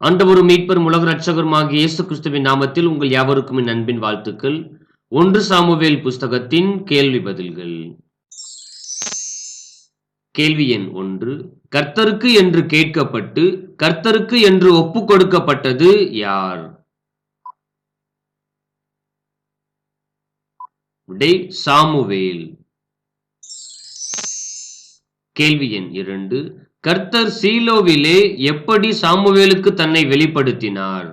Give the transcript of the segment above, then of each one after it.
ஆண்டவரும் மீட்பரும் உலக ரட்சகருமாகிய இயேசு கிறிஸ்துவின் நாமத்தில் உங்கள் யாவருக்கும் என் அன்பின் வாழ்த்துக்கள். ஒன்று சாமுவேல் புஸ்தகத்தின் கேள்வி பதில்கள். கேள்வி எண் ஒன்று. கர்த்தருக்கு என்று கேட்கப்பட்டு கர்த்தருக்கு என்று ஒப்பு கொடுக்கப்பட்டது யார்? விடை சாமுவேல். கேள்வி எண் இரண்டு. கர்த்தர் சீலோவிலே எப்படி சாமுவேலுக்கு தன்னை வெளிப்படுத்தினார்?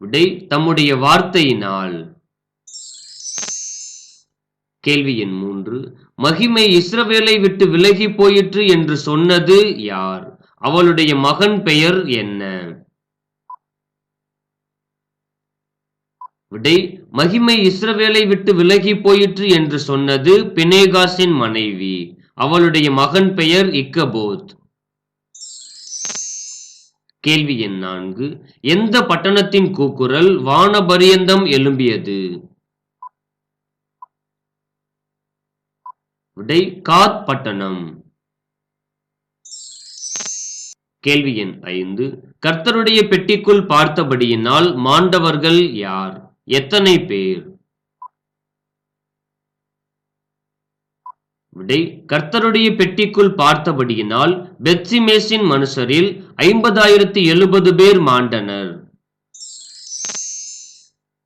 விடை தம்முடைய வார்த்தையினால். கேள்வி எண் மூன்று. மகிமை இஸ்ரவேலை விட்டு விலகி போயிற்று என்று சொன்னது யார்? அவளுடைய மகன் பெயர் என்ன? விடை மகிமை இஸ்ரவேலை விட்டு விலகி போயிற்று என்று சொன்னது பினேகாசின் மனைவி. அவளுடைய மகன் பெயர் இக்கபோத். கேள்வி எண் நான்கு. எந்த பட்டணத்தின் கூக்குரல் வானபரியந்தம் எழும்பியது? விடை காத் பட்டணம். கேள்வி எண் ஐந்து. கர்த்தருடைய பெட்டிக்குள் பார்த்தபடியினால் மாண்டவர்கள் யார்? எத்தனை பேர்? விடை கர்த்தருடைய பெட்டிக்குள் பார்த்தபடியினால் பெத்சிமேசின் மனுஷரில் ஐம்பதாயிரத்தி எழுபது பேர் மாண்டனர்.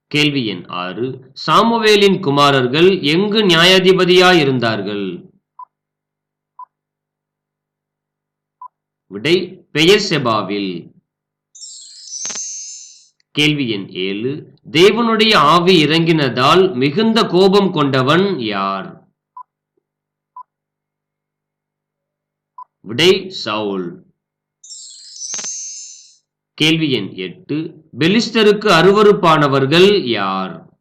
கேள்வி எண் ஆறு. சாமுவேலின் குமாரர்கள் எங்கு நியாயாதிபதியாயிருந்தார்கள் விடை பெயர் செபாவில் கேள்வி எண் ஏழு. தேவனுடைய ஆவி இறங்கினதால் மிகுந்த கோபம் கொண்டவன் யார்? விடை சவுல். கேள்வி எண் எட்டு. பெலிஸ்டருக்கு அருவறுப்பானவர்கள் யார்?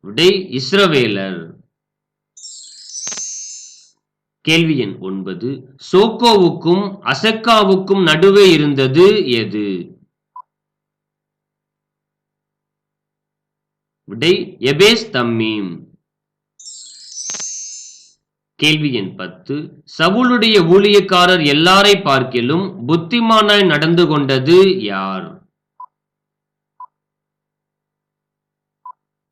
விடை இஸ்ரவேலர். கேள்வி எண் ஒன்பது. சோக்கோவுக்கும் அசக்காவுக்கும் நடுவே இருந்தது எது? விடை எபேஸ் தம்மீம். கேள்வி எண் பத்து. சவுளுடைய ஊழியக்காரர் எல்லாரை பார்க்கிலும் புத்திமானாய் நடந்து கொண்டது யார்?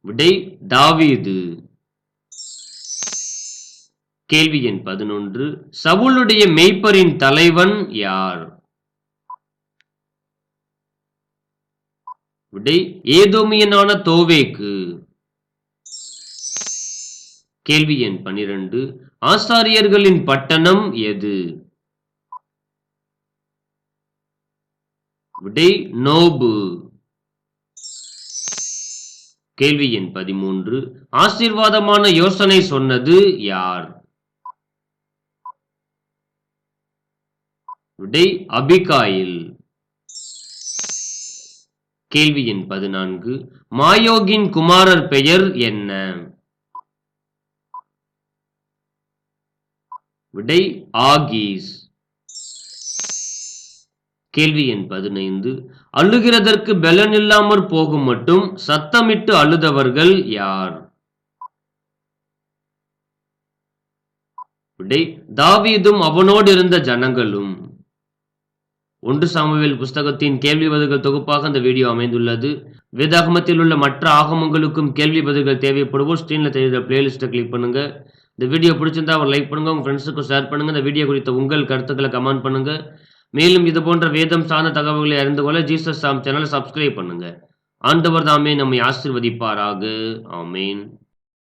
விடை தாவீது. கேள்வி எண் பதினொன்று. சவுளுடைய மெய்ப்பரின் தலைவன் யார்? விடை ஏதோமியனான தோவேக்கு. கேள்வி எண் பனிரெண்டு. ஆசாரியர்களின் பட்டணம் எது? விடை நோபு. கேள்வி எண் பதிமூன்று. ஆசீர்வாதமான யோசனை சொன்னது யார்? விடை அபிகாயில். கேள்வி எண் பதினான்கு. மாயோகின் குமாரர் பெயர் என்ன? விடை ஆகீஸ். கேள்வி எண் பதினைந்து. அழுகிறதற்கு பலன் இல்லாமற் போகும் மட்டும் சத்தமிட்டு அழுதவர்கள் யார்? விடை தாவீதும் அவனோடு இருந்த ஜனங்களும். ஒன்று சாமுவேல் புஸ்தகத்தின் கேள்வி பதில்கள் தொகுப்பாக இந்த வீடியோ அமைந்துள்ளது. வேதாகமத்தில் உள்ள மற்ற ஆகமங்களுக்கும் கேள்வி பதில்கள் தேவைப்படுவோம் ஸ்க்ரீனில் தெரியுற பிளேலிஸ்ட்டை கிளிக் பண்ணுங்க. இந்த வீடியோ பிடிச்சிருந்தா அவர் லைக் பண்ணுங்க உங்க ஃப்ரெண்ட்ஸுக்கும் ஷேர் பண்ணுங்க. இந்த வீடியோ குறித்த உங்கள் கருத்துக்களை கமெண்ட் பண்ணுங்க. மேலும் இது போன்ற வேதம் சார்ந்த தகவல்களை அறிந்து கொள்ள ஜீசஸ் சாம் சேனலை சப்ஸ்கிரைப் பண்ணுங்க. ஆண்டவர் தாமே நம்மை ஆசிர்வதிப்பாராக. ஆமீன்.